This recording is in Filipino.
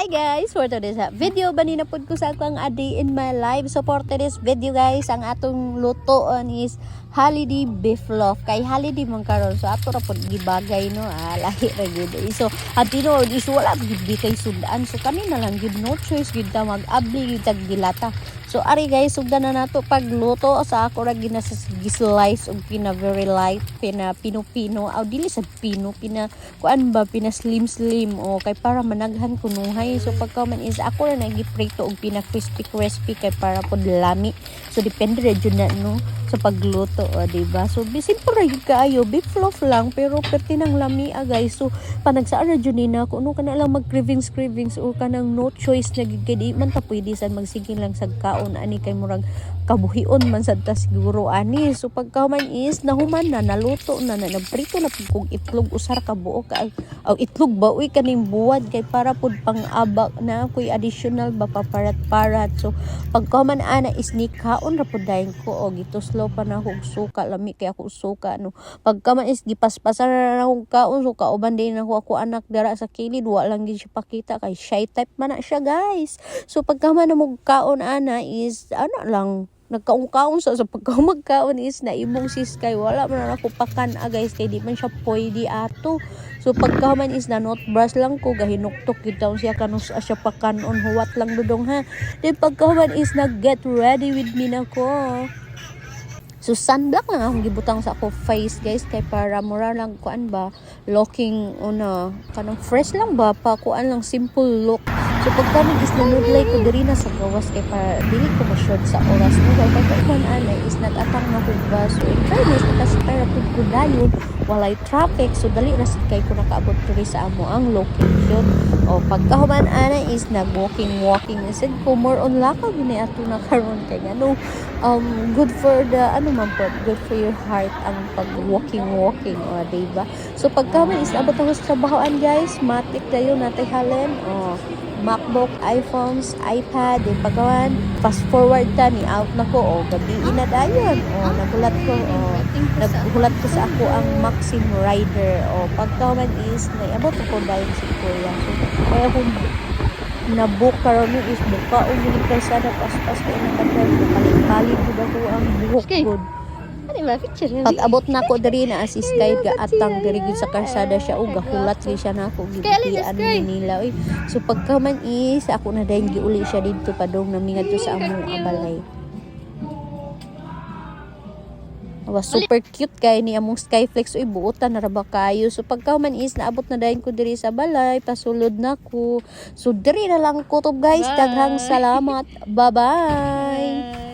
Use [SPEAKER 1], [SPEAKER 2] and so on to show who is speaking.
[SPEAKER 1] Hi guys! For today's video, banina pod ko sa akong a day in my life. So for today's video guys, ang atong lutoon is holiday beef loaf. Kay holiday man karon so ato ra pod gibagay no. Ah, lahi ra gyud. Eh, So at tinuod is wala di kay sudaan. So kami na lang gyud no choice gyud ta mag-abli gyud tag gilata. So ari guys, sugdan na nato pagluto sa ako ra gina-slice og pina very light, pina pino-pino, aw dili sa pino, pina kuan ba pina slim slim o kay para managhan kunuhay. So pagka man is ako ra nagiprito og pina crispy crispy kay para pod lami. So depende ra jud na no sa pagluto o di ba? So ra gyud kaayo, beef loaf lang pero perti nang lami ah, guys. So panagsaan ra jud ni na kuno kana lang mag cravings o kanang no choice na gyud kay di man ta pwede sad magsigin lang sa kaon ani kay murag kabuhion man sad ta siguro ani. So pagka man is nahuman na naluto na na nagprito na kog itlog usar ka buok ka aw itlog ba uy kaning buwad kay para pud pang-abak na ako'y additional ba paparat-parat. So pagka man ana is ni kaon ra pud dayon ko o gituslo pa na akong suka lami kay ako suka no. Pagka man is gipaspasan na akong kaon so kauban din ako ako anak dara sa kilid wa lang gid siya pakita kay shy type man na siya guys. So pagka man na mo kaon ana is ana lang nagkaon-kaon sa sa pagkamagkaon is na imong sis kay wala man ako pakan ah, guys kay di man siya pwede ato so pagka man is na not brush lang ko gahinuktok kita siya kanus siya pakanon huwat lang dudong ha then pagka man is nag get ready with me na ko So sunblock lang akong gibutang sa ako face guys kay para mura lang kuan ba looking una kanang fresh lang ba pa kuan lang simple look. So pagka nag is nanudlay ko diri na sa gawas kay para dili ko ma-short sa oras mo kay pagka man anay is nagatang na ko ba so in fairness kasi para pud ko dayon walay traffic so dali ra sad kay ko nakaabot diri sa amo ang location. O pagka human ana is nag walking walking instead ko more on lakaw gini ato na karon kay ngano um good for the ano man po good for your heart ang pag walking walking o di ba so pagka man is abot ako sa trabahoan guys matik dayon natay halen o MacBook, iPhones, iPad, di pagawan, fast forward ta ni out na ko o gabi na dayon o nagulat ko o naghulat ko sa ako ang Maxim Rider o pagka man is naiabot ko dayon si Kuya. So kaya kung na-book karon ni is buka o pas-pas kay nakadrive balik-balik gud ako ang buhok
[SPEAKER 2] Okay.
[SPEAKER 1] gud
[SPEAKER 2] Ano ba? Picture yun.
[SPEAKER 1] pag abot na ko diri na as kay ga atang diri gud sa kalsada siya o gahulat gyud siya nako gibitian
[SPEAKER 2] Sky?
[SPEAKER 1] ni nila oy so pagka man is ako na dayon giuli siya didto padong namingat to sa among abalay was super cute kay ni among Skyflex. Uy buotan na ra ba kayo? So pagka man is naabot na dayon ko diri sa balay pasulod na ko. So diri na lang kutob guys.
[SPEAKER 2] Bye.
[SPEAKER 1] daghang salamat. Bye bye
[SPEAKER 2] Bye.